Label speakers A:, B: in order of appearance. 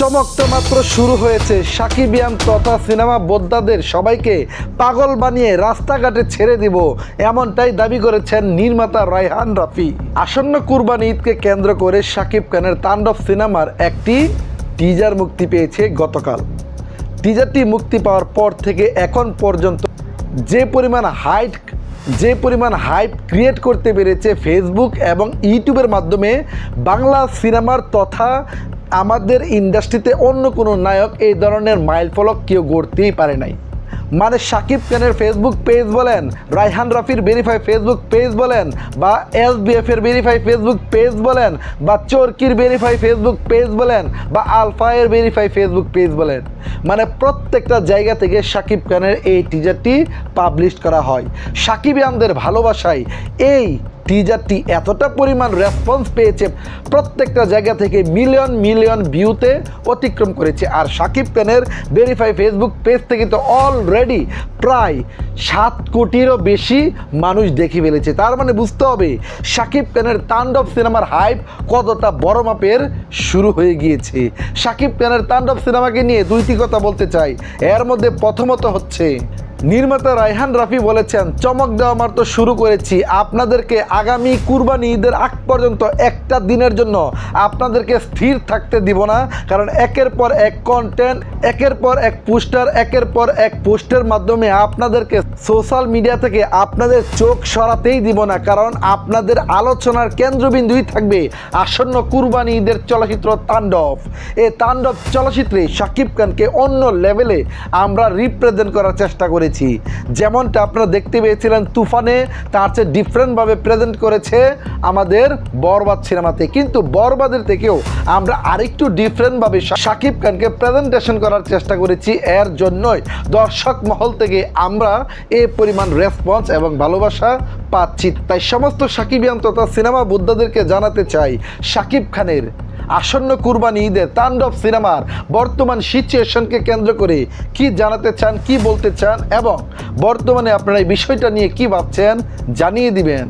A: চমকটা মাত্র শুরু হয়েছে সাকিবিয়ান তথা সিনেমা বোদ্ধাদের সবাইকে পাগল বানিয়ে রাস্তাঘাটে ছেড়ে দিব, এমনটাই দাবি করেছেন নির্মাতা রায়হান রাফি। আসন্ন কুরবানি ঈদকে কেন্দ্র করে সাকিব খানের তাণ্ডব সিনেমার একটি টিজার মুক্তি পেয়েছে গতকাল। টিজারটি মুক্তি পাওয়ার পর থেকে এখন পর্যন্ত যে পরিমাণ হাইট যে পরিমাণ হাইপ ক্রিয়েট করতে পেরেছে ফেসবুক এবং ইউটিউবের মাধ্যমে বাংলা সিনেমার তথা আমাদের ইন্ডাস্ট্রিতে অন্য কোনো নায়ক এই ধরনের মাইল ফলক কেউ গড়তেই পারে নাই। মানে সাকিব খানের ফেসবুক পেজ বলেন, রায়হান রাফির ভেরিফাই ফেসবুক পেজ বলেন, বা এস এর ভেরিফাই ফেসবুক পেজ বলেন, বা চরকির ভেরিফাই ফেসবুক পেজ বলেন, বা আলফায়ের ভেরিফাই ফেসবুক পেজ বলেন। মানে প্রত্যেকটা জায়গা থেকে সাকিব খানের এই টিজারটি পাবলিশ করা হয়। সাকিবিয়ানদের ভালোবাসায় এই টিজারটি এতটা পরিমাণ রেসপন্স পেয়েছে, প্রত্যেকটা জায়গা থেকে মিলিয়ন মিলিয়ন ভিউতে অতিক্রম করেছে। আর সাকিব খানের ভেরিফাই ফেসবুক পেজ থেকে তো অলরেডি প্রায় সাত কোটিরও বেশি মানুষ দেখে ফেলেছে। তার মানে বুঝতে হবে, সাকিব খানের তাণ্ডব সিনেমার হাইপ কতটা বড় মাপের শুরু হয়ে গিয়েছে। সাকিব খানের তাণ্ডব সিনেমাকে নিয়ে দুইটি কথা বলতে চাই। এর মধ্যে প্রথমত হচ্ছে নির্মাতা রায়হান রাফি বলেছেন, চমক দেওয়া মাত্র শুরু করেছি। আপনাদেরকে আগামী কুরবানি ঈদের আগ পর্যন্ত একটা দিনের জন্য আপনাদেরকে স্থির থাকতে দিব না, কারণ একের পর এক কন্টেন্ট একের পর এক পোস্টার একের পর এক পোস্টের মাধ্যমে আপনাদেরকে সোশ্যাল মিডিয়া থেকে আপনাদের চোখ সরাতেই দিব না, কারণ আপনাদের আলোচনার কেন্দ্রবিন্দুই থাকবে আসন্ন কুরবানি ঈদের চলচ্চিত্র তাণ্ডব। এ তাণ্ডব চলচ্চিত্রে শাকিব খানকে অন্য লেভেলে আমরা রিপ্রেজেন্ট করার চেষ্টা করেছি। যেমনটা আপনারা দেখতে পেয়েছিলেন তুফানে, তার চেয়ে ডিফারেন্টভাবে প্রেজেন্ট করেছে আমাদের বরবাদ সিনেমাতে কিন্তু বরবাদের থেকেও আমরা আরেকটু ডিফারেন্টভাবে শাকিব খানকে প্রেজেন্টেশন করার চেষ্টা করেছি। এর জন্যই দর্শক মহল থেকে আমরা এই পরিমাণ রেসপন্স এবং ভালোবাসা পাচ্ছি। তাই সমস্ত সাকিবিয়ান তথা সিনেমা বুদ্ধাদেরকে জানাতে চাই, সাকিব খানের আসন্ন কুরবানি ঈদের তাণ্ডব সিনেমার বর্তমান সিচুয়েশনকে কেন্দ্র করে কি জানাতে চান, কি বলতে চান এবং বর্তমানে আপনারা এই বিষয়টা নিয়ে কি ভাবছেন জানিয়ে দিবেন।